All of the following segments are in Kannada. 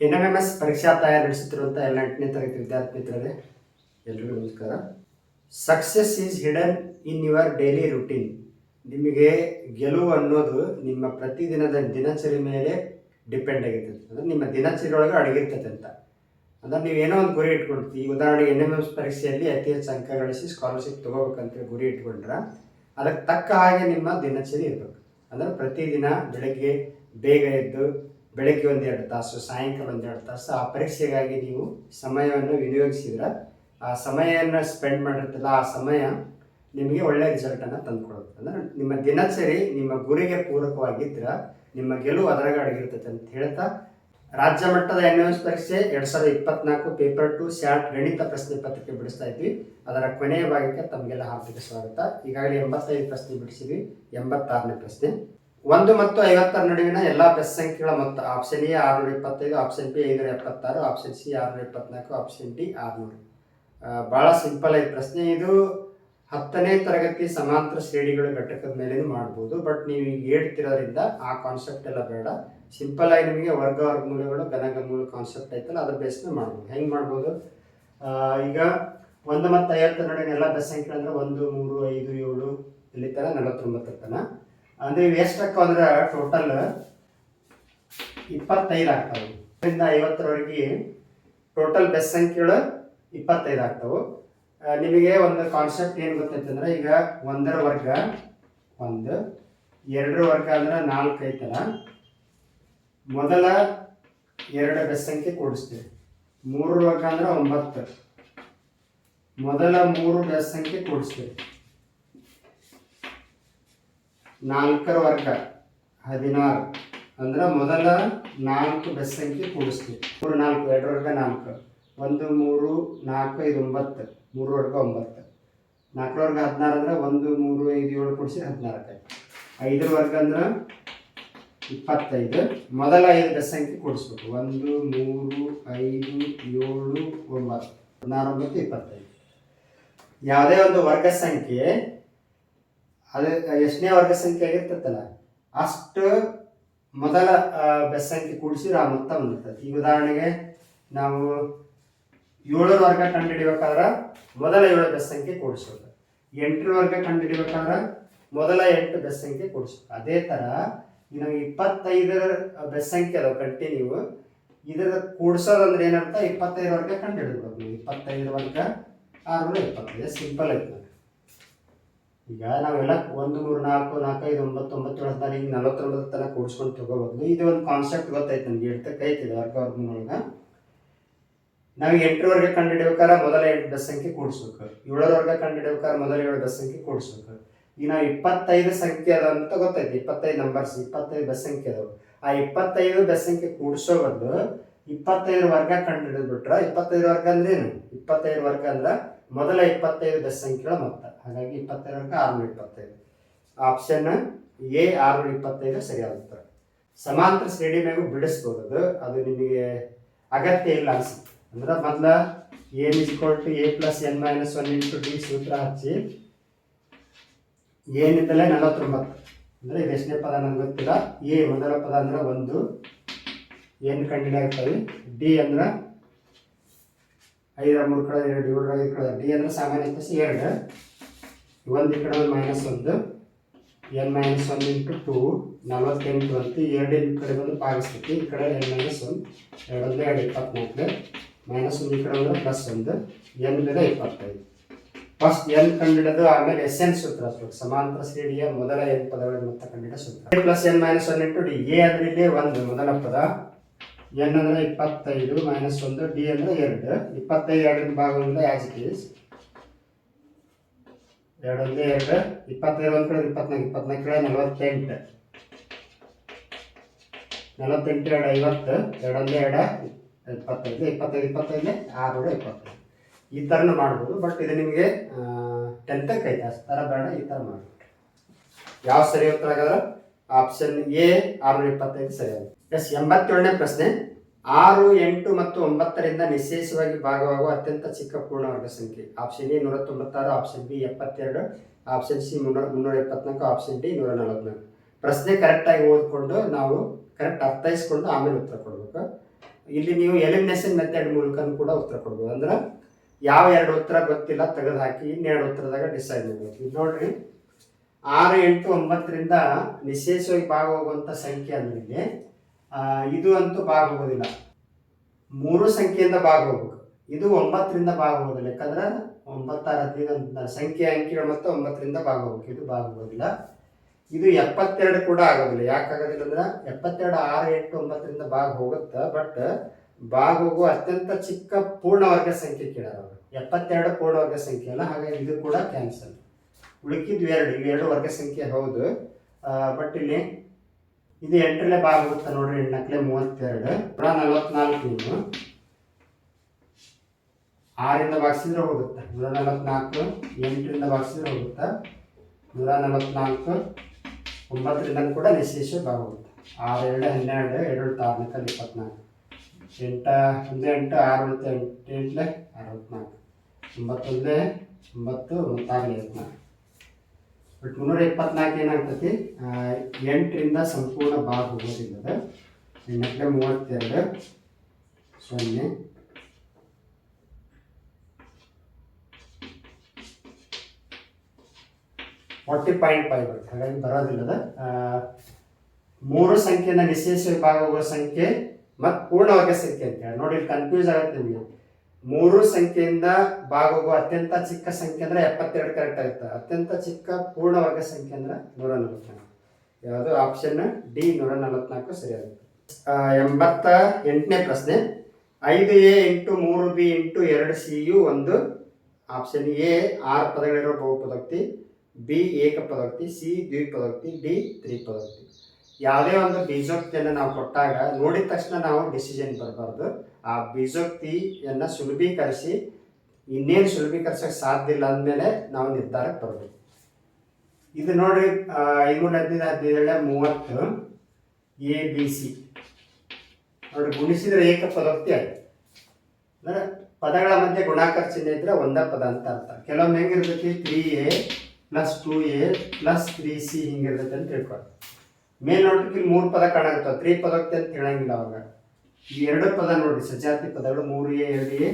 ಎನ್ ಎಂ ಎಂ ಎಸ್ ಪರೀಕ್ಷಾ ತಯಾರಿ ನಡೆಸುತ್ತಿರುವಂಥ ಎಲ್ಲ ಎಂಟನೇ ತರಗತಿ ವಿದ್ಯಾರ್ಥಿ ಮಿತ್ರರೇ ಎಲ್ರಿಗೂ ನಮಸ್ಕಾರ. Success is hidden in your daily routine ನಿಮಗೆ ಗೆಲುವು ಅನ್ನೋದು ನಿಮ್ಮ ಪ್ರತಿದಿನದ ದಿನಚರಿ ಮೇಲೆ ಡಿಪೆಂಡ್ ಆಗಿರ್ತದೆ. ಅಂದರೆ ನಿಮ್ಮ ದಿನಚರಿ ಒಳಗೆ ಅಡಗಿರ್ತದೆ ಅಂತ. ಅಂದ್ರೆ ನೀವು ಏನೋ ಒಂದು ಗುರಿ ಇಟ್ಕೊಳ್ತೀವಿ ಉದಾಹರಣೆಗೆ ಎನ್ ಎಂ ಎಸ್ ಪರೀಕ್ಷೆಯಲ್ಲಿ ಅತಿ ಹೆಚ್ಚು ಅಂಕ ಗಳಿಸಿ ಸ್ಕಾಲರ್ಶಿಪ್ ತೊಗೋಬೇಕಂತ ಗುರಿ ಇಟ್ಕೊಂಡ್ರೆ, ಅದಕ್ಕೆ ತಕ್ಕ ಹಾಗೆ ನಿಮ್ಮ ದಿನಚರಿ ಇರಬೇಕು. ಅಂದರೆ ಪ್ರತಿದಿನ ಬೆಳಗ್ಗೆ ಬೇಗ ಎದ್ದು ಬೆಳಗ್ಗೆ ಒಂದೆರಡು ತಾಸು, ಸಾಯಂಕಾಲ ಒಂದೆರಡು ತಾಸು, ಆ ಪರೀಕ್ಷೆಗಾಗಿ ನೀವು ಸಮಯವನ್ನು ವಿನಿಯೋಗಿಸಿದ್ರೆ. ಆ ಸಮಯವನ್ನು ಸ್ಪೆಂಡ್ ಮಾಡಿರ್ತಲ್ಲ ಆ ಸಮಯ ನಿಮಗೆ ಒಳ್ಳೆಯ ರಿಸಲ್ಟನ್ನು ತಂದುಕೊಡುತ್ತೆ. ಅಂದರೆ ನಿಮ್ಮ ದಿನಚರಿ ನಿಮ್ಮ ಗುರಿಗೆ ಪೂರಕವಾಗಿದ್ದರೆ ನಿಮ್ಮ ಗೆಲುವು ಅದರಾಗ ಅಡಗಿರ್ತೈತೆ ಅಂತ ಹೇಳ್ತಾ, ರಾಜ್ಯ ಮಟ್ಟದ ಎನ್ ಎಸ್ ಪರೀಕ್ಷೆ ಎರಡು ಸಾವಿರದ ಇಪ್ಪತ್ನಾಲ್ಕು ಪೇಪರ್ ಟು ಶಾರ್ಟ್ ಗಣಿತ ಪ್ರಶ್ನೆ ಪತ್ರಿಕೆ ಬಿಡಿಸ್ತಾ ಇದ್ವಿ. ಅದರ ಕೊನೆಯ ಭಾಗಕ್ಕೆ ತಮಗೆಲ್ಲ ಹಾರ್ದಿಕ ಸ್ವಾಗತ. ಈಗಾಗಲೇ ಎಂಬತ್ತೈದು ಪ್ರಶ್ನೆ ಬಿಡಿಸಿದ್ವಿ, ಎಂಬತ್ತಾರನೇ ಪ್ರಶ್ನೆ. ಒಂದು ಮತ್ತು ಐವತ್ತರ ನಡುವಿನ ಎಲ್ಲ ಬೆಸ್ ಸಂಖ್ಯೆಗಳ ಮೊತ್ತ ಆಪ್ಷನ್ ಎ ಆರುನೂರ ಇಪ್ಪತ್ತೈದು ಆಪ್ಷನ್ ಬಿ ಐನೂರ ಎಪ್ಪತ್ತಾರು ಆಪ್ಷನ್ ಸಿ ಆರುನೂರ ಇಪ್ಪತ್ನಾಲ್ಕು ಆಪ್ಷನ್ ಡಿ ಆರುನೂರು. ಭಾಳ ಸಿಂಪಲ್ ಆಗಿ ಪ್ರಶ್ನೆ ಇದು. ಹತ್ತನೇ ತರಗತಿ ಸಮಾಂತರ ಶ್ರೇಣಿಗಳ ಘಟಕದ ಮೇಲೇನು ಮಾಡ್ಬೋದು ಬಟ್ ನೀವು ಈಗ ಹೇಳ್ತಿರೋದ್ರಿಂದ ಆ ಕಾನ್ಸೆಪ್ಟ್ ಎಲ್ಲ ಬೇಡ. ಸಿಂಪಲ್ ಆಗಿ ನಿಮಗೆ ವರ್ಗ ವರ್ಗಮೂಲಗಳು ಘನಗಮೂಲ ಕಾನ್ಸೆಪ್ಟ್ ಐತಲ್ಲ, ಅದ್ರ ಬೇಸ್ನ ಮಾಡ್ಬೋದು. ಹೆಂಗೆ ಮಾಡ್ಬೋದು? ಈಗ ಒಂದು ಮತ್ತು ಐವತ್ತರ ನಡುವಿನ ಎಲ್ಲ ಬೆಸ್ ಸಂಖ್ಯೆ ಅಂದರೆ ಒಂದು, ಮೂರು, ಐದು, ಏಳು, ಇಲ್ಲಿ ಥರ ನಲವತ್ತೊಂಬತ್ತರ ತನ ಅಂದ್ರೆ ಇವು ಎಷ್ಟಕ್ಕ ಅಂದ್ರೆ ಟೋಟಲ್ ಇಪ್ಪತ್ತೈದು ಆಗ್ತವೆ. ಇದರಿಂದ ಐವತ್ತರವರೆಗೆ ಟೋಟಲ್ ಬೆಸ್ ಸಂಖ್ಯೆಗಳು ಇಪ್ಪತ್ತೈದು ಆಗ್ತವೆ. ನಿಮಗೆ ಒಂದು ಕಾನ್ಸೆಪ್ಟ್ ಏನು ಗೊತ್ತೈತಂದ್ರೆ ಈಗ ಒಂದರ ವರ್ಗ ಒಂದು, ಎರಡರ ವರ್ಗ ಅಂದ್ರೆ ನಾಲ್ಕು ಐತಲ್ಲ. ಮೊದಲ ಎರಡು ಬೆಸ್ ಸಂಖ್ಯೆ ಕೂಡಿಸ್ತೀವಿ. ಮೂರರ ವರ್ಗ ಅಂದ್ರೆ ಒಂಬತ್ತು. ಮೊದಲ ಮೂರು ಬೆಸ್ ಸಂಖ್ಯೆ ಕೂಡಿಸ್ತೀವಿ. ನಾಲ್ಕರ ವರ್ಗ, ಹದಿನಾರು. ಅಂದ್ರೆ ಮೊದಲ ನಾಲ್ಕು ಬೆಸ್ ಸಂಖ್ಯೆ ಕೂಡಿಸ್ತೀವಿ. ಮೂರು, ನಾಲ್ಕು, ಎರಡು ವರ್ಗ, ನಾಲ್ಕು. ಒಂದು, ಮೂರು, ನಾಲ್ಕು, ಐದು, ಒಂಬತ್ತು. ಮೂರು ವರ್ಗ, ಒಂಬತ್ತು. ನಾಲ್ಕರ ವರ್ಗ, ಹದಿನಾರು ಅಂದ್ರೆ ಒಂದು, ಮೂರು, ಐದು, ಏಳು ಕೂಡಿಸಿ ಹದಿನಾಲ್ಕು ಐದರ ವರ್ಗ ಅಂದ್ರೆ ಇಪ್ಪತ್ತೈದು. ಮೊದಲ ಐದು ಬೆಸ್ ಸಂಖ್ಯೆ ಕೂಡಿಸ್ಬೇಕು. ಒಂದು, ಮೂರು, ಐದು, ಏಳು, ಒಂಬತ್ತು. ಹದಿನಾರು, ಒಂಬತ್ತು, ಇಪ್ಪತ್ತೈದು. ಯಾವುದೇ ಒಂದು ವರ್ಗ ಸಂಖ್ಯೆ ಅದು ಎಷ್ಟನೇ ವರ್ಗ ಸಂಖ್ಯೆ ಆಗಿರ್ತೈತಲ್ಲ ಅಷ್ಟು ಮೊದಲ ಆ, ಬೆಸ್ ಸಂಖ್ಯೆ ಕೂಡಿಸಿದ್ರೆ ಆ ಮೊತ್ತ ಬಂದಿರ್ತದೆ. ಈಗ ಉದಾಹರಣೆಗೆ ನಾವು ಏಳರ ವರ್ಗ ಕಂಡುಹಿಡಿಬೇಕಾದ್ರೆ ಮೊದಲ ಏಳು ಬೆಸ್ ಸಂಖ್ಯೆ ಕೂಡಿಸ್ಬೇಕು ಎಂಟರ ವರ್ಗ ಕಂಡುಹಿಡಿಬೇಕಾದ್ರೆ ಮೊದಲ ಎಂಟು ಬೆಸ್ ಸಂಖ್ಯೆ ಕೂಡಿಸ್ಬೇಕು ಅದೇ ಥರ ಈಗ ನಾವು ಇಪ್ಪತ್ತೈದರ ಬೆಸ್ ಸಂಖ್ಯೆ ಅದಾವ ಕಂಟಿನ್ಯೂ ಇದರ ಕೂಡಿಸೋದಂದ್ರೆ ಏನಂತ ಇಪ್ಪತ್ತೈದು ವರ್ಗ ಕಂಡುಹಿಡಿದ್ಬೇಕು ನೀವು ಇಪ್ಪತ್ತೈದು ವರ್ಗ ಆರುನೂರ ಇಪ್ಪತ್ತೈದು ಸಿಂಪಲ್ ಐತೆ ಈಗ ನಾವೆಲ್ಲ ಒಂದು ಮೂರು ನಾಲ್ಕು ನಾಲ್ಕೈದು ಒಂಬತ್ತು ಒಂಬತ್ತು ಹದಿನಾರು ಈಗ ನಲವತ್ತೊಂಬತ್ತು ತನಕ ಕೂಡಿಸ್ಕೊಂಡು ತಗೋಬೋದು ಇದು ಒಂದು ಕಾನ್ಸೆಪ್ಟ್ ಗೊತ್ತಾಯ್ತು ನಮ್ಗೆ ಎಡ್ತಕ್ಕೆ ಐತಿದೆ ವರ್ಗ ವರ್ಗನೊಳಗೆ. ನಾವು ಎಂಟರವರೆಗೆ ಕಂಡುಹಿಡಬೇಕಾದ್ರೆ ಮೊದಲ ಎಂಟು ಬೆಸ್ ಸಂಖ್ಯೆ ಕೂಡಿಸ್ಬೇಕು. ಏಳರವರೆಗೆ ಕಂಡುಹಿಡಬೇಕಾದ್ರೆ ಮೊದಲ ಏಳು ಬೆಸ್ ಸಂಖ್ಯೆ ಕೂಡಿಸ್ಬೇಕು. ಈಗ ನಾವು ಇಪ್ಪತ್ತೈದು ಸಂಖ್ಯೆ ಅದ ಅಂತ ಗೊತ್ತಾಯ್ತು. ಇಪ್ಪತ್ತೈದು ನಂಬರ್ಸ್ ಇಪ್ಪತ್ತೈದು ಬೆಸ್ ಸಂಖ್ಯೆ ಅದಾವೆ. ಆ ಇಪ್ಪತ್ತೈದು ಬೆಸ್ ಸಂಖ್ಯೆ ಕೂಡಿಸೋ ಬದಲು ಇಪ್ಪತ್ತೈದು ವರ್ಗ ಕಂಡುಹಿಡಿದ್ಬಿಟ್ರೆ, ಇಪ್ಪತ್ತೈದು ವರ್ಗ ಅಂದ್ರೆ ಏನು? ಇಪ್ಪತ್ತೈದು ವರ್ಗ ಅಂದ್ರೆ ಮೊದಲ ಇಪ್ಪತ್ತೈದು ಬೆಸ್ ಸಂಖ್ಯೆಗಳ ಮೊತ್ತ. ಹಾಗಾಗಿ ಇಪ್ಪತ್ತೈದು ವರ್ಗ ಆರುನೂರ ಇಪ್ಪತ್ತೈದು. ಆಪ್ಷನ್ ಎ ಆರುನೂರ ಇಪ್ಪತ್ತೈದು ಉತ್ತರ ಸಮಾಂತರ ಶ್ರೇಣಿ ಮೇಲೆ ಬಿಡಿಸ್ಬೋದು ಅದು. ಅದು ನಿಮಗೆ ಅಗತ್ಯ ಇಲ್ಲ ಅನ್ಸುತ್ತೆ. ಅಂದ್ರೆ ಮೊದಲ N is two A plus N minus one into D ಸೂತ್ರ ಹಚ್ಚಿ ಏನಿದ್ದಲೇ ನಲವತ್ತೊಂಬತ್ತು. ಅಂದರೆ ಇದು ಎಷ್ಟನೇ ಪದ ನನಗೆ ಗೊತ್ತಿಲ್ಲ. ಎ ಮೊದಲ ಪದ ಅಂದ್ರೆ ಒಂದು. ಏನು ಕಂಡಿಡಿಯಾಗ್ತದೆ ಡಿ ಅಂದ್ರೆ ಐದರ ಮೂರು ಕಡೆ, ಎರಡು ಏಳರ ಐದು ಕಡೆ ಡಿ ಅಂದ್ರೆ ಸಾಮಾನ್ಯ ಪ್ಲಸ್ ಎರಡು. ಒಂದು ಈ ಕಡೆ ಒಂದು ಮೈನಸ್ ಒಂದು. N minus one into two ನಲವತ್ತೆಂಟು ಅಂತ ಎರಡಿನ ಕಡೆ ಬಂದು ಪಾಗಿಸ್ತೈತಿ ಈ ಕಡೆ ಎನ್ ಮೈನಸ್ ಒನ್ ಎರಡೊಂದು ಎರಡು, ಇಪ್ಪತ್ನಾಲ್ಕು. ಮೈನಸ್ ಒಂದು ಈ ಕಡೆ ಒಂದು ಪ್ಲಸ್ ಒಂದು ಎನ್ ಬೆಲೆ ಇಪ್ಪತ್ತೈದು. ಫಸ್ಟ್ ಎನ್ ಕಂಡಿಡೋದು ಆಮೇಲೆ ಎಸ್ ಎನ್ ಸೂತ್ರ. ಸಮಾಂತರ ಶ್ರೇಣಿಯ ಮೊದಲ ಎನ್ ಪದಗಳನ್ನು ಮತ್ತೆ ಕಂಡಿಡ ಸೂತ್ರ. Plus N minus one into D A ಅಂದ್ರೆ ಇಲ್ಲಿ ಒಂದು ಮೊದಲ ಪದ. ಎನ್ ಅಂದರೆ ಇಪ್ಪತ್ತೈದು, ಮೈನಸ್ ಒಂದು, ಡಿ ಅಂದ್ರೆ ಎರಡು. ಇಪ್ಪತ್ತೈದು ಎರಡರಿಂದ ಭಾಗದಿಂದ ಆಸ್ ಇಟ್ ಈಸ್ ಎರಡೊಂದೇ ಎರಡು, ಇಪ್ಪತ್ತೈದು ಒಂದು ಕಡೆ, ಇಪ್ಪತ್ನಾಲ್ಕು ಇಪ್ಪತ್ನಾಲ್ಕು ಕಡೆ, ನಲವತ್ತೆಂಟು. ನಲವತ್ತೆಂಟು, ಎರಡು ಐವತ್ತು, ಎರಡೊಂದೇ ಎರಡು, ಇಪ್ಪತ್ತೈದು ಇಪ್ಪತ್ತೈದು ಇಪ್ಪತ್ತೈದು, ಆರು ಇಪ್ಪತ್ತೈದು. ಈ ಥರನೂ ಮಾಡ್ಬೋದು, ಬಟ್ ಇದು ನಿಮಗೆ ಟೆಂತಕ್ಕೆ ಐತೆ. ಅಷ್ಟು ಥರ ಬೇಡ, ಈ ಥರ ಮಾಡ್ಬೋದು. ಯಾವ ಸರಿ ಉತ್ತರ ಹಾಗಾದ್ರೆ? ಆಪ್ಷನ್ ಎ ಆರುನೂರ ಇಪ್ಪತ್ತೈದು ಸರಿಯಾಗಿದೆ ಎಸ್, ಎಂಬತ್ತೇಳನೇ ಪ್ರಶ್ನೆ. ಆರು, ಎಂಟು ಮತ್ತು ಒಂಬತ್ತರಿಂದ ನಿಶೇಷವಾಗಿ ಭಾಗವಾಗುವ ಅತ್ಯಂತ ಚಿಕ್ಕ ಪೂರ್ಣವರ್ಗ ಸಂಖ್ಯೆ. ಆಪ್ಷನ್ ಎ ನೂರ ತೊಂಬತ್ತಾರು ಆಪ್ಷನ್ ಬಿ ಎಪ್ಪತ್ತೆರಡು, ಆಪ್ಷನ್ ಸಿ ಮುನ್ನೂರ ಮುನ್ನೂರ ಎಪ್ಪತ್ನಾಲ್ಕು, ಆಪ್ಷನ್ ಡಿ ನೂರ ನಲವತ್ನಾಲ್ಕು. ಪ್ರಶ್ನೆ ಕರೆಕ್ಟಾಗಿ ಓದ್ಕೊಂಡು ನಾವು ಕರೆಕ್ಟ್ ಅರ್ಥೈಸ್ಕೊಂಡು ಆಮೇಲೆ ಉತ್ತರ ಕೊಡಬೇಕು. ಇಲ್ಲಿ ನೀವು ಎಲಿಮಿನೇಷನ್ ಮೆಥಡ್ ಮೂಲಕ ಕೂಡ ಉತ್ತರ ಕೊಡ್ಬೋದು. ಅಂದ್ರೆ ಯಾವ ಎರಡು ಉತ್ತರ ಗೊತ್ತಿಲ್ಲ ತೆಗೆದು ಹಾಕಿ ಇನ್ನೆರಡು ಉತ್ತರದಾಗ ಡಿಸೈಡ್ ಮಾಡ್ಬೋದು ಇದು ನೋಡ್ರಿ. ಆರು, ಎಂಟು, ಒಂಬತ್ತರಿಂದ ನಿಶೇಷವಾಗಿ ಭಾಗ ಹೋಗುವಂಥ ಸಂಖ್ಯೆ ಅಂದ್ರೆ ಇದು ಅಂತೂ ಭಾಗ ಹೋಗೋದಿಲ್ಲ ಮೂರು ಸಂಖ್ಯೆಯಿಂದ ಭಾಗ ಹೋಗ್ಬೇಕು ಇದು ಒಂಬತ್ತರಿಂದ ಭಾಗ ಹೋಗೋದಿಲ್ಲ ಯಾಕಂದ್ರೆ ಒಂಬತ್ತಾರು, ಹದಿನೈದು ಸಂಖ್ಯೆ ಅಂಕಿಗಳು ಮತ್ತು ಒಂಬತ್ತರಿಂದ ಭಾಗ ಹೋಗ್ಬೇಕು ಇದು ಭಾಗ ಹೋಗೋದಿಲ್ಲ ಇದು ಎಪ್ಪತ್ತೆರಡು ಕೂಡ ಆಗೋದಿಲ್ಲ. ಯಾಕಾಗೋದಿಲ್ಲ ಅಂದ್ರೆ ಎಪ್ಪತ್ತೆರಡು, ಆರು, ಎಂಟು, ಒಂಬತ್ತರಿಂದ ಭಾಗ ಹೋಗುತ್ತೆ. ಬಟ್ ಭಾಗ ಹೋಗುವ ಅತ್ಯಂತ ಚಿಕ್ಕ ಪೂರ್ಣವರ್ಗ ಸಂಖ್ಯೆ ಕೇಳೋರು ಎಪ್ಪತ್ತೆರಡು ಪೂರ್ಣವರ್ಗ ಸಂಖ್ಯೆ ಅಲ್ಲ. ಹಾಗಾಗಿ ಇದು ಕೂಡ ಕ್ಯಾನ್ಸಲ್ ಉಳಿಕಿದ್ವು ಎರಡು ಇವೆರಡು ವರ್ಗ ಸಂಖ್ಯೆ, ಹೌದು. ಬಟ್ ಇಲ್ಲಿ ಇದು ಎಂಟರಲ್ಲೇ ಭಾಗ ನೋಡ್ರಿ ಎಂಟನಕ್ಲೆ ಮೂವತ್ತೆರಡು. ನೂರ ನಲವತ್ನಾಲ್ಕು ಇನ್ನು ಆರಿಂದ ಭಾಗಿಸಿದ್ರೆ ಹೋಗುತ್ತೆ. ನೂರ ನಲವತ್ನಾಲ್ಕು, ಎಂಟರಿಂದ ಭಾಗಿಸಿದ್ರೆ ಹೋಗುತ್ತೆ. ನೂರ ನಲವತ್ನಾಲ್ಕು, ಒಂಬತ್ತರಿಂದ ಕೂಡ ನಿಶೇಷ ಭಾಗ ಹೋಗುತ್ತೆ. ಆರು, ಎರಡು, ಹನ್ನೆರಡು, ಎರಡು ಆರ್ನಕ್ಕಲ್ಲಿ ಇಪ್ಪತ್ನಾಲ್ಕು. ಎಂಟ, ಒಂದು, ಎಂಟು, ಆರು ಮತ್ತು ಎಂಟು ಎಂಟ್ಲೆ ಅರವತ್ನಾಲ್ಕು ಒಂಬತ್ತೊಂದೇ, ಒಂಬತ್ತು, ಒಂಬತ್ತಾರು ಐವತ್ನಾಲ್ಕು ಬಟ್ ಮುನ್ನೂರ ಇಪ್ಪತ್ನಾಲ್ಕು ಏನಾಗ್ತತಿ? ಎಂಟರಿಂದ ಸಂಪೂರ್ಣ ಭಾಗ ಹೋಗೋದಿಲ್ಲ ಅದು. ಎಂಟಕ್ಕೆ ಮೂವತ್ತೆರಡು, ಸೊನ್ನೆ. ಫಾರ್ಟಿ ಪಾಯಿಂಟ್ ಫೈವ್ ಬರುತ್ತೆ. ಹಾಗಾಗಿ ಬರೋದಿಲ್ಲ ಅದು. ಮೂರು ಸಂಖ್ಯೆನ ವಿಶೇಷ ವಿಭಾಗ ಹೋಗೋ ಸಂಖ್ಯೆ ಮತ್ತು ಪೂರ್ಣವಾಗಿ ಸಂಖ್ಯೆ ಅಂತ ಹೇಳಿ. ನೋಡಿ ಕನ್ಫ್ಯೂಸ್ ಆಗುತ್ತೆ ನಿಮಗೆ ಮೂರು ಸಂಖ್ಯೆಯಿಂದ ಭಾಗ ಹೋಗುವ ಅತ್ಯಂತ ಚಿಕ್ಕ ಸಂಖ್ಯೆ ಅಂದ್ರೆ ಎಪ್ಪತ್ತೆರಡು ಕರೆಕ್ಟ್ ಆಗುತ್ತೆ. ಅತ್ಯಂತ ಚಿಕ್ಕ ಪೂರ್ಣ ವರ್ಗ ಸಂಖ್ಯೆ ಅಂದ್ರೆ ನೂರ ನಲವತ್ನಾಲ್ಕು. ಯಾವುದು? ಆಪ್ಷನ್ ಡಿ ನೂರ ನಲವತ್ನಾಲ್ಕು ಸರಿಯಾಗುತ್ತೆ. ಎಂಬತ್ತ ಎಂಟನೇ ಪ್ರಶ್ನೆ. ಐದು ಎ ಇಂಟು ಮೂರು ಬಿ ಇಂಟು ಎರಡು ಸಿ ಯು ಒಂದು. ಆಪ್ಷನ್ ಎ ಆರು ಪದಗಳಿರೋ ಬಹುಪದೋಕ್ತಿ, ಬಿ ಏಕ ಪದೋಕ್ತಿ ಸಿ ದ್ವಿಪದೋಕ್ತಿ, ಡಿ ತ್ರಿಪದೋಕ್ತಿ. ಯಾವುದೇ ಒಂದು ಬೀಜೋಕ್ತಿಯನ್ನು ನಾವು ಕೊಟ್ಟಾಗ ನೋಡಿದ ತಕ್ಷಣ ನಾವು ಡಿಸಿಷನ್ ಬರಬಾರ್ದು. ಆ ಬೀಜೋಕ್ತಿಯನ್ನು ಸುಲಭೀಕರಿಸಿ, ಇನ್ನೇನು ಸುಲಭೀಕರಿಸೋಕೆ ಸಾಧ್ಯ ಇಲ್ಲ ಅಂದಮೇಲೆ ನಾವು ನಿರ್ಧಾರಕ್ಕೆ ಬರಬೇಕು. ಇದು ನೋಡಿ ಐನೂರು ಹದಿನೈದು ಹದಿನೇಳು ಮೂವತ್ತು, ಎ, ಬಿ, ಸಿ. ನೋಡ್ರಿ, ಗುಣಿಸಿದ್ರೆ ಏಕಪದೋಕ್ತಿ ಆಗುತ್ತೆ ಅಂದರೆ ಪದಗಳ ಮಧ್ಯೆ ಗುಣಾಕಾರ ಚಿಹ್ನೆ ಇದ್ರೆ ಒಂದೇ ಪದ ಅಂತ ಅರ್ಥ. ಕೆಲವೊಮ್ಮೆ ಹೆಂಗಿರ್ತೈತಿ? Three A plus two A plus three C ಹಿಂಗಿರ್ತೈತೆ ಅಂತ ತಿಳ್ಕೊಳ್ಳಿ ಮೇಲ್ನೋಟಕ್ಕೆ ಇಲ್ಲಿ ಮೂರು ಪದ ಕಾಣಾಗುತ್ತೆ ತ್ರೀ ಪದಕ್ಕೆ ಅಂತ ಹೇಳಂಗಿಲ್ಲ ಅವಾಗ. ಈ ಎರಡು ಪದ ನೋಡ್ರಿ, ಸಜಾತಿ ಪದಗಳು ಮೂರು ಎ, ಎರಡು ಎ,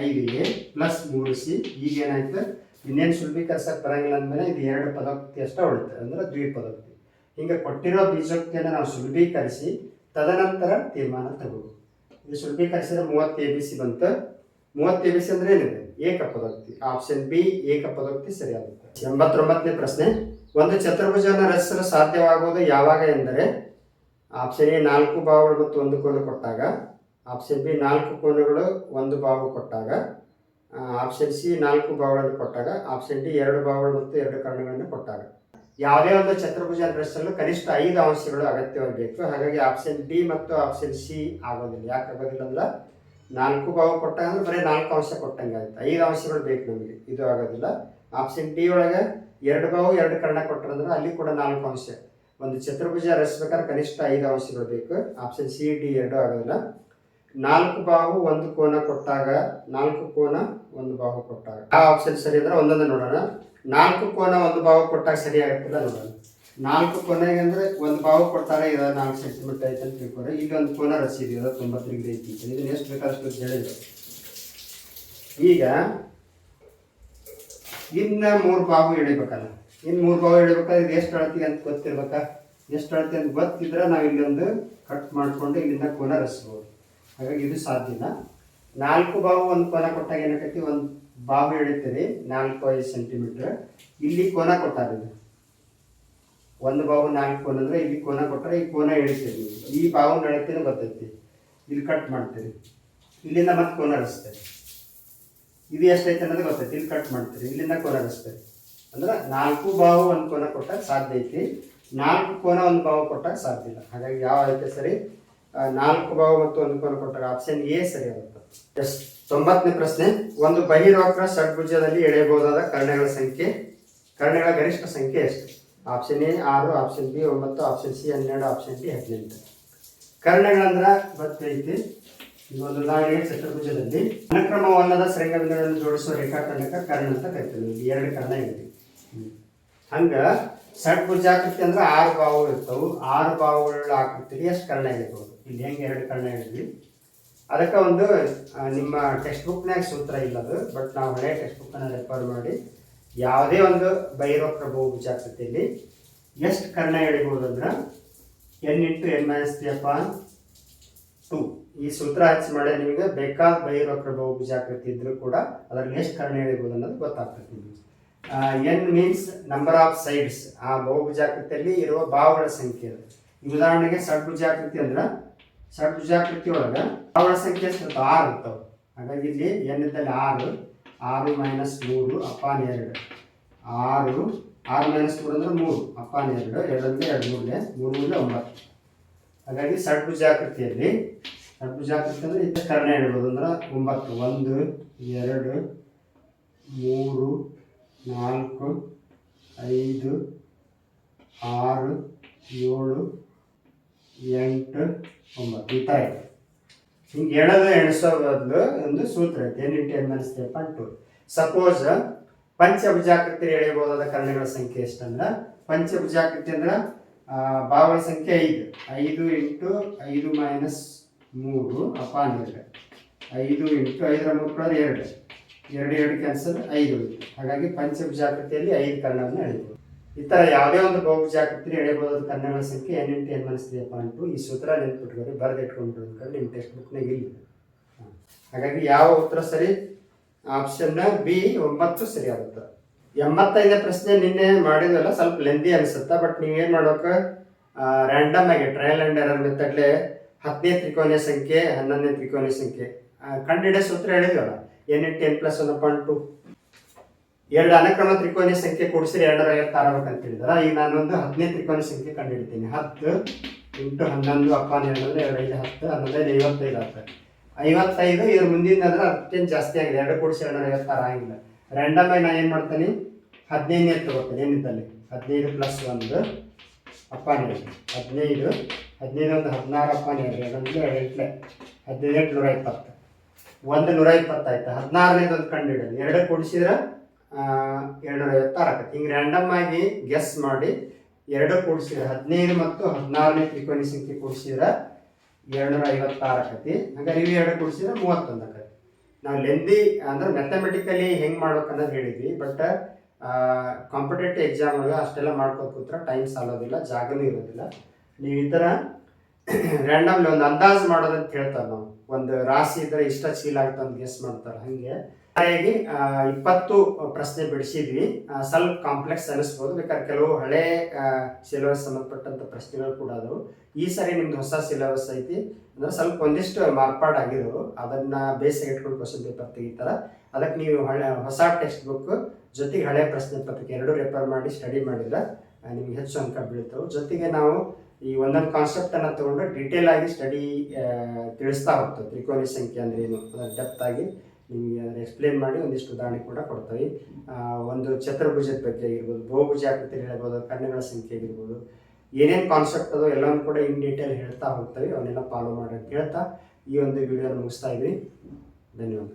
ಐದು ಎ ಪ್ಲಸ್ ಮೂರು ಸಿ, ಈಗ ಏನಾಯ್ತು ಇನ್ನೇನು ಸುಲಭೀಕರಿಸಕ್ಕೆ ಬರಂಗಿಲ್ಲ ಅಂದಮೇಲೆ ಇದು ಎರಡು ಪದೋಕ್ತಿ ಅಷ್ಟೇ ಉಳಿತು ಅಂದ್ರೆ ದ್ವಿಪದೋಕ್ತಿ. ಹಿಂಗೆ ಕೊಟ್ಟಿರೋ ಬೀಜೋಕ್ತಿಯನ್ನು ನಾವು ಸುಲಭೀಕರಿಸಿ ತದನಂತರ ತೀರ್ಮಾನ ತಗೋಬೇಕು. ಇದು ಸುಲಭೀಕರಿಸಿದ್ರೆ ಮೂವತ್ತು ಎ, ಬಿ, ಸಿ ಬಂತು. ಮೂವತ್ತು ಎ, ಬಿ, ಸಿ ಅಂದ್ರೆ ಏನಿದೆ? ಏಕಪದೋಕ್ತಿ. Option B, ಏಕಪದೋಕ್ತಿ ಸರಿಯಾಗುತ್ತೆ. ಎಂಬತ್ತೊಂಬತ್ತನೇ ಪ್ರಶ್ನೆ. ಒಂದು ಚತುರ್ಭುಜವನ್ನು ರಚಿಸಲು ಸಾಧ್ಯವಾಗುವುದು ಯಾವಾಗ ಎಂದರೆ ಆಪ್ಷನ್ ಎ ನಾಲ್ಕು ಬಾಹುಗಳು ಮತ್ತು ಒಂದು ಕೋಲು ಕೊಟ್ಟಾಗ, ಆಪ್ಷನ್ ಬಿ ನಾಲ್ಕು ಕೋನಗಳು ಒಂದು ಬಾವು ಕೊಟ್ಟಾಗ ಆಪ್ಷನ್ ಸಿ ನಾಲ್ಕು ಬಾವುಗಳನ್ನು ಕೊಟ್ಟಾಗ, ಆಪ್ಷನ್ ಡಿ ಎರಡು ಬಾವುಗಳು ಮತ್ತು ಎರಡು ಕಣ್ಣುಗಳನ್ನು ಕೊಟ್ಟಾಗ. ಯಾವುದೇ ಒಂದು ಚತುರ್ಭುಜ ರಚಿಸಲು ಕನಿಷ್ಠ ಐದು ಅಂಶಗಳು ಅಗತ್ಯವಾಗಬೇಕು ಹಾಗಾಗಿ ಆಪ್ಷನ್ ಬಿ ಮತ್ತು ಆಪ್ಷನ್ ಸಿ ಆಗೋದಿಲ್ಲ. ಯಾಕೆ ಆಗೋದಿಲ್ಲ ಅಂದ್ರೆ ನಾಲ್ಕು ಬಾವು ಕೊಟ್ಟಾಗ ಅಂದ್ರೆ ಬರೀ ನಾಲ್ಕು ಅಂಶ ಕೊಟ್ಟಂಗೆ ಆಯ್ತು. ಐದು ಅಂಶಗಳು ಬೇಕು ನಮಗೆ. ಇದು ಆಗೋದಿಲ್ಲ. ಆಪ್ಷನ್ ಡಿ ಒಳಗೆ ಎರಡು ಬಾವು, ಎರಡು ಕರ್ಣ ಕೊಟ್ಟಿರೋದ್ರೆ ಅಲ್ಲಿ ಕೂಡ ನಾಲ್ಕು ಅಂಶ. ಒಂದು ಚತುರ್ಭುಜ ರಚಿಸ್ಬೇಕಾದ್ರೆ ಕನಿಷ್ಠ ಐದು ಅಂಶಗಳು ಬೇಕು. ಆಪ್ಷನ್ ಸಿ ಡಿ ಎರಡು ಆಗೋದಿಲ್ಲ. ನಾಲ್ಕು ಬಾಹು ಒಂದು ಕೋನ ಕೊಟ್ಟಾಗ ನಾಲ್ಕು ಕೋನ, ಒಂದು ಬಾಹು ಕೊಟ್ಟಾಗ. ಆ ಆಪ್ಷನ್ ಸರಿ ಅಂದ್ರೆ ಒಂದೊಂದು ನೋಡೋಣ. ನಾಲ್ಕು ಕೋನ, ಒಂದು ಬಾಹು ಕೊಟ್ಟಾಗ ಸರಿ ಆಗುತ್ತಿಲ್ಲ ನೋಡೋಣ. ನಾಲ್ಕು ಕೋನೆಗೆ ಅಂದ್ರೆ ಒಂದು ಬಾಹು ಕೊಡ್ತಾರೆ ಇದು ನಾಲ್ಕು ಸೆಂಟಿಮೀಟರ್ ಐತೆ ಅಂತ ತಿಳ್ಕೊಂಡ್ರೆ ಈಗ ಒಂದು ಕೋನ ರಚಿದ್ವಿ ಅದು ತೊಂಬತ್ತು ಡಿಗ್ರಿ ಐತಿ ಇದನ್ನ ಎಷ್ಟು ಬೇಕಾದಷ್ಟು ಹೇಳಿದ್ರು. ಈಗ ಇನ್ನ ಮೂರು ಪಾವು ಎಳಿಬೇಕಲ್ಲ ಇನ್ನು ಮೂರು ಪಾವು ಎಳಿಬೇಕಾದ್ರೆ ಇದು ಎಷ್ಟು ಅಳತಿ ಅಂತ ಗೊತ್ತಿರ್ಬೇಕಾ? ಎಷ್ಟು ಅಳತಿ ಅಂತ ಗೊತ್ತಿದ್ರೆ ನಾವು ಇಲ್ಲಿ ಒಂದು ಕಟ್ ಮಾಡಿಕೊಂಡು ಇಲ್ಲಿಂದ ಕೋನ ರಚಿಸ್ಬೋದು ಹಾಗಾಗಿ ಇದು ಸಾಧ್ಯ ಇಲ್ಲ ನಾಲ್ಕು ಬಾವು ಒಂದು ಕೋನ ಕೊಟ್ಟಾಗ ಏನಾಕೈತಿ ಒಂದು ಬಾವು ಎಳಿತೀರಿ ನಾಲ್ಕು ಐದು ಸೆಂಟಿಮೀಟ್ರ್ ಇಲ್ಲಿ ಕೋನ ಕೊಟ್ಟಾರ ಇದು. ಒಂದು ಬಾವು ನಾಲ್ಕು ಕೋನ ಅಂದರೆ ಇಲ್ಲಿ ಕೋನ ಕೊಟ್ಟರೆ ಈ ಕೋನ ಎಳಿತೀರಿ ಈ ಬಾವು ಎಳಿತೀರಿ ಬರ್ತೈತಿ. ಇಲ್ಲಿ ಕಟ್ ಮಾಡ್ತೀರಿ ಇಲ್ಲಿಂದ ಮತ್ತೆ ಕೋನ ರಚಿಸ್ತೀರಿ ಇದು ಎಷ್ಟೈತೆ ಅನ್ನೋದು ಗೊತ್ತೈತಿ ಇಲ್ಲಿ ಕಟ್ ಮಾಡ್ತೀರಿ, ಇಲ್ಲಿಂದ ಕೋನ ರಚಿಸ್ತೀರಿ ಅಂದ್ರೆ ನಾಲ್ಕು ಬಾಹು ಒಂದು ಕೋನ ಕೊಟ್ಟಾಗ ಸಾಧ್ಯ ಐತಿ. ನಾಲ್ಕು ಕೋನ ಒಂದು ಬಾಹು ಕೊಟ್ಟಾಗ ಸಾಧ್ಯ ಇಲ್ಲ. ಹಾಗಾಗಿ ಯಾವ ಐತೆ ಸರಿ? ನಾಲ್ಕು ಬಾಹು ಮತ್ತು ಒಂದು ಕೋನ ಕೊಟ್ಟಾಗ ಆಪ್ಷನ್ ಎ ಸರಿ ಆಗುತ್ತೆ. ಎಸ್ ತೊಂಬತ್ತನೇ ಪ್ರಶ್ನೆ. ಒಂದು ಬಹಿರೋಕ್ರ ಷಡ್ಭುಜದಲ್ಲಿ ಎಳೆಯಬಹುದಾದ ಕರ್ಣಗಳ ಸಂಖ್ಯೆ. ಕರ್ಣಗಳ ಗರಿಷ್ಠ ಸಂಖ್ಯೆ ಎಷ್ಟು? ಆಪ್ಷನ್ ಎ ಆರು ಆಪ್ಷನ್ ಬಿ ಒಂಬತ್ತು ಆಪ್ಷನ್ ಸಿ ಹನ್ನೆರಡು ಆಪ್ಷನ್ ಡಿ ಹದಿನೆಂಟು. ಕರ್ಣಗಳಂದ್ರ ಗೊತ್ತೈತಿ. ಈಗ ಉದಾಹರಣೆ ಚತುರ್ಭುಜದಲ್ಲಿ. ಅನುಕ್ರಮವಲ್ಲದ ಶೃಂಗಬಿಂದುಗಳನ್ನು ಜೋಡಿಸುವ ರೇಖಾಖಂಡಕ ಕರ್ಣ ಅಂತ ಕರಿತೀವಿ. ಇಲ್ಲಿ ಎರಡು ಕರ್ಣ ಇದೆ. ಹಂಗ ಷಡ್ಭುಜಾಕೃತಿ ಅಂದ್ರೆ ಆರು ಭಾವಗಳು ಇರ್ತವು. ಆರು ಬಾವುಗಳ ಆಕೃತಿಗೆ ಎಷ್ಟು ಕರ್ಣ ಇರ್ಬೋದು? ಇಲ್ಲಿ ಹೆಂಗೆ ಎರಡು ಕರ್ಣ ಹೇಳಿದ್ವಿ ಅದಕ್ಕೆ ಒಂದು ನಿಮ್ಮ ಟೆಕ್ಸ್ಟ್ ಬುಕ್ನಾಗ ಸೂತ್ರ ಇಲ್ಲದು, ಬಟ್ ನಾವು ಹಳೆ ಟೆಕ್ಸ್ಟ್ ಬುಕ್ಕನ್ನು ರೆಫರ್ ಮಾಡಿ ಯಾವುದೇ ಒಂದು ಬೈರೋಕ್ರ ಬಹುಭುಜಾಕೃತಿಯಲ್ಲಿ ಎಷ್ಟು ಕರ್ಣ ಎಳಿಬೋದು ಅಂದ್ರೆ N into N minus upon two ಈ ಸೂತ್ರ ಹಚ್ಚಿ ಮಾಡಿ ನಿಮಗೆ? ಬೇಕಾದ ಪ್ರಭಾವ ಬಹುಭುಜಾಕೃತಿ ಇದ್ರೂ ಕೂಡ ಅದರಲ್ಲಿ ಎಷ್ಟು ಕರ್ಣ ಎಳಿಬೋದು ಅನ್ನೋದು ಗೊತ್ತಾಗ್ತದೆ ನಿಮಗೆ. N means number of sides ಆ ಬಹುಭುಜಾಕೃತಿಯಲ್ಲಿ ಇರುವ ಭಾವಗಳ ಸಂಖ್ಯೆ ಅದು. ಉದಾಹರಣೆಗೆ ಷಡ್ಭುಜಾಕೃತಿ ಅಂದ್ರೆ? ಷಡ್ಭುಜಾಕೃತಿ ಒಳಗೆ ಭಾವಗಳ ಸಂಖ್ಯೆ ಸ್ವಲ್ಪ? ಆರು ಇರ್ತವೆ. ಹಾಗಾಗಿ ಇಲ್ಲಿ ಎನ್ ಇದ್ದಲ್ಲಿ ಆರು ಆರು ಮೈನಸ್ ಮೂರು ಅಪಾನ್ ಎರಡು. ಆರು ಆರು ಮೈನಸ್ ಮೂರು ಅಂದ್ರೆ ಮೂರು ಅಪಾನ್ ಎರಡು ಅಂದ್ರೆ ಎರಡು ಮೂರನೇ ಮೂರು ಮೂರಲೆ ಒಂಬತ್ತು. ಹಾಗಾಗಿ ಷಡ್ಭುಜಾಕೃತಿಯಲ್ಲಿ, ಷಡ್ಭುಜಾಕೃತಿ ಅಂದ್ರೆ ಇದ್ದ ಕರ್ಣ ಹೇಳ್ಬೋದು. ಅಂದ್ರೆ ಒಂಬತ್ತು, ಒಂದು, ಎರಡು, ಮೂರು, ನಾಲ್ಕು, ಐದು, ಆರು, ಏಳು, ಎಂಟು, ಒಂಬತ್ತು. ಈ ಥರ ಇದೆ. ಹಿಂಗೆ ಎಣದು ಎಣಿಸೋ ಬದಲು ಒಂದು ಸೂತ್ರ ಐತೆ N into N minus two suppose ಪಂಚಭುಜಾಕೃತಿ ಎಳೆಯಬಹುದಾದ ಕರ್ಣಗಳ ಸಂಖ್ಯೆ ಎಷ್ಟಂದ್ರೆ, ಪಂಚಭುಜಾಕೃತಿ ಅಂದ್ರೆ ಭಾವಗಳ ಸಂಖ್ಯೆ ಐದು. ಐದು ಇಂಟು ಐದು ಮೈನಸ್ ಮೂರು ಅಪಾನ್ ಎರಡು ಐದು ಇಂಟು ಐದರ ಮೂರು ಎರಡು. ಎರಡು ಎರಡು ಕ್ಯಾನ್ಸಲ್ ಐದು ಉಳಿತು ಹಾಗಾಗಿ ಪಂಚಭುಜಾಕೃತಿಯಲ್ಲಿ ಐದು ಕರ್ಣವನ್ನು ಎಳಿಬೋದು ಈ ಥರ ಯಾವುದೇ ಒಂದು ಬಹುಭುಜಾಕೃತಿ ಎಳೆಯಬಹುದಾದ ಕನ್ನಡ ಸಂಖ್ಯೆ N into N minus three upon two ಈ ಸೂತ್ರ ನೆನ್ಪಿಟ್ಕೊಂಡು ಬರೆದು ಇಟ್ಕೊಂಡ್ರು ಅಂದ್ಕೊಂಡು ನಿಮ್ಮ ಟೆಕ್ಸ್ಟ್ ಬುಕ್ನಾಗ ಇಲ್ಲ. ಹಾಗಾಗಿ ಯಾವ ಉತ್ತರ ಸರಿ? ಆಪ್ಷನ್ ಬಿ ಒಂಬತ್ತು ಸರಿ ಆಗುತ್ತೆ ಎಂಬತ್ತೈದನೇ ಪ್ರಶ್ನೆ ನಿನ್ನೆ ಮಾಡಿದ್ವಲ್ಲ, ಸ್ವಲ್ಪ ಲೆಂದಿ ಅನಿಸುತ್ತೆ ಬಟ್ ನೀವೇನು ಮಾಡ್ಬೇಕು? ರ್ಯಾಂಡಮ್ ಆಗಿ ಟ್ರಯಲ್ ಆ್ಯಂಡ್ ಎರರ್ ಮೆಥಡ್ಲೆ ಹತ್ತನೇ ತ್ರಿಕೋನ ಸಂಖ್ಯೆ, ಹನ್ನೊಂದನೇ ತ್ರಿಕೋನ ಸಂಖ್ಯೆ. ಕಂಡಿಡೇ ಸೂತ್ರ ಹೇಳಿದ್ವಲ್ಲ N into N plus one point two ಎರಡು ಅನುಕ್ರಮ ತ್ರಿಕೋನ ಸಂಖ್ಯೆ ಕೊಡಿಸಿರಿ ಎರಡರ ಐವತ್ತು ಅಂತ ಹೇಳಿದಾರೆ ಈಗ ನಾನೊಂದು ಹತ್ತನೇ ತ್ರಿಕೋನ ಸಂಖ್ಯೆ ಕಂಡುಹಿಡ್ತೀನಿ ಹತ್ತು ಎಂಟು ಹನ್ನೊಂದು ಅಪ್ಪಾನ ಅಂದ್ರೆ ಎರಡು, ಐದು, ಹತ್ತು ಹನ್ನೊಂದೈದು ಐವತ್ತೈದು ಆಗ್ತದೆ. ಐವತ್ತೈದು, ಇದ್ರ ಮುಂದಿನ ಅಂದ್ರೆ ಅಷ್ಟೇನು ಜಾಸ್ತಿ ಆಗಿದೆ. ಎರಡು ಕೂಡಿಸಿ ಎರಡರ ಐವತ್ತಾರು ಆಗಿಲ್ಲ. ರ್ಯಾಂಡಮ್ ಆಗಿ ನಾನು ಏನು ಮಾಡ್ತೀನಿ? ಹದಿನೈದನೇ ತಗೋತೀನಿ ಏನಿದ್ದಲ್ಲಿ ಹದಿನೈದು ಪ್ಲಸ್ ಒಂದು, ಅಪ್ಪ ಎರಡು ಹದಿನೈದು ಹದಿನೈದು ಒಂದು ಹದಿನಾರು ಅಪ್ಪಾನ್ ಎರಡು ಎರಡೊಂದು ಎರಡು ಎಂಟ್ಲೆ ಹದಿನೈದು ನೂರ ಇಪ್ಪತ್ತು ಒಂದು ನೂರ ಇಪ್ಪತ್ತಾಯ್ತು ಹದಿನಾರನೇದು ಒಂದು ಕಂಡು ಹಿಡಿದು ಎರಡು ಕೂಡಿಸಿದ್ರೆ ಎರಡುನೂರ ಐವತ್ತಾರು ಆಗುತ್ತೆ. ಹಿಂಗೆ ರ್ಯಾಂಡಮ್ ಆಗಿ ಗೆಸ್ ಮಾಡಿ, ಎರಡು ಕೂಡಿಸಿದ್ರೆ ಹದಿನೈದು ಮತ್ತು ಹದಿನಾರನೇ ತ್ರಿಕೋನಿ ಸಂಖ್ಯೆ ಕೂಡಿಸಿದ್ರೆ ಎರಡುನೂರ ಐವತ್ತಾರು ಆಕತಿ. ಹಂಗಾರೆ ಇವು ಎರಡು ಕೂಡಿಸಿದ್ರೆ ಮೂವತ್ತೊಂದು ಆಕತಿ. ನಾವು ಲೆಂದಿ ಅಂದ್ರೆ ಮ್ಯಾಥಮೆಟಿಕಲಿ ಹೆಂಗೆ ಮಾಡ್ಬೇಕು ಅನ್ನೋದು ಹೇಳಿದ್ವಿ ಬಟ್ ಕಾಂಪಿಟೇಟಿವ್ ಎಕ್ಸಾಮ್ ಒಳಗೆ ಅಷ್ಟೆಲ್ಲ ಮಾಡ್ಕೊಂಡು ಕೂತ್ರೆ ಟೈಮ್ ಸಾಲೋದಿಲ್ಲ, ಜಾಗನೂ ಇರೋದಿಲ್ಲ. ನೀವು ಈ ಥರ ರ್ಯಾಂಡಮ್ಲಿ ಒಂದು ಅಂದಾಜು ಮಾಡೋದಂತ ಹೇಳ್ತಾರೆ ನಾವು. ಒಂದು ರಾಶಿ ಇದ್ರೆ ಇಷ್ಟ ಚೀಲ ಆಗ್ತಂದು ಗೆಸ್ ಮಾಡ್ತಾರೆ. ಹಾಗೆ ಹಾಗಾಗಿ ಇಪ್ಪತ್ತು ಪ್ರಶ್ನೆ ಬಿಡಿಸಿದ್ವಿ. ಸ್ವಲ್ಪ ಕಾಂಪ್ಲೆಕ್ಸ್ ಅನಿಸ್ಬೋದು ಬೇಕಾದ್ರೆ ಕೆಲವು ಹಳೆ ಸಿಲೆಬಸ್ ಸಂಬಂಧಪಟ್ಟಂತ ಪ್ರಶ್ನೆಗಳು ಕೂಡ ಅದು ಈ ಸರಿ ನಿಮ್ದು ಹೊಸ ಸಿಲೆಬಸ್ ಐತಿ. ಅಂದ್ರೆ ಸ್ವಲ್ಪ ಒಂದಿಷ್ಟು ಮಾರ್ಪಾಡು ಆಗಿರೋವು ಅದನ್ನ ಬೇಸಿಗೆ ಇಟ್ಕೊಂಡು ಕ್ವಶನ್ ಪೇಪರ್ ತೆಗಿತಾರ. ಅದಕ್ಕೆ ನೀವು ಹಳೆ, ಹೊಸ ಟೆಕ್ಸ್ಟ್ ಬುಕ್ ಜೊತೆಗೆ ಹಳೆ ಪ್ರಶ್ನೆ ಪತ್ರಿಕೆ ಎರಡು ರೆಫರ್ ಮಾಡಿ ಸ್ಟಡಿ ಮಾಡಿದ್ರೆ ನಿಮ್ಗೆ ಹೆಚ್ಚು ಅಂಕ ಬೀಳ್ತವೆ. ಜೊತೆಗೆ ನಾವು ಈ ಒಂದೊಂದು ಕಾನ್ಸೆಪ್ಟ್ ಅನ್ನ ತಗೊಂಡು ಡೀಟೇಲ್ ಆಗಿ ಸ್ಟಡಿ ತಿಳಿಸ್ತಾ ಹೋಗ್ತದೆ ತ್ರಿಕೋನ ಸಂಖ್ಯೆ ಅಂದ್ರೆ ಏನು? ಡೆಪ್ತ್ ಆಗಿ. ನಿಮಗೆ ಎಕ್ಸ್ಪ್ಲೇನ್ ಮಾಡಿ ಒಂದಿಷ್ಟು ಉದಾಹರಣೆ ಕೂಡ ಕೊಡ್ತೀವಿ. ಒಂದು ಚತುರ್ಭುಜದ ಬಗ್ಗೆ ಆಗಿರ್ಬೋದು ಬಹುಭುಜಾಕೃತಿ ಹೇಳ್ಬೋದು ಕಣ್ಣುಗಳ ಸಂಖ್ಯೆ ಆಗಿರ್ಬೋದು, ಏನೇನು ಕಾನ್ಸೆಪ್ಟ್ ಅದು ಎಲ್ಲವನ್ನು ಕೂಡ ಇನ್ ಡೀಟೇಲ್ ಹೇಳ್ತಾ ಹೋಗ್ತೇವೆ. ಅವನ್ನೆಲ್ಲ ಫಾಲೋ ಮಾಡಿ ಹೇಳ್ತಾ ಈ ಒಂದು ವಿಡಿಯೋನ ಮುಗಿಸ್ತಾ ಇದ್ವಿ ಧನ್ಯವಾದ.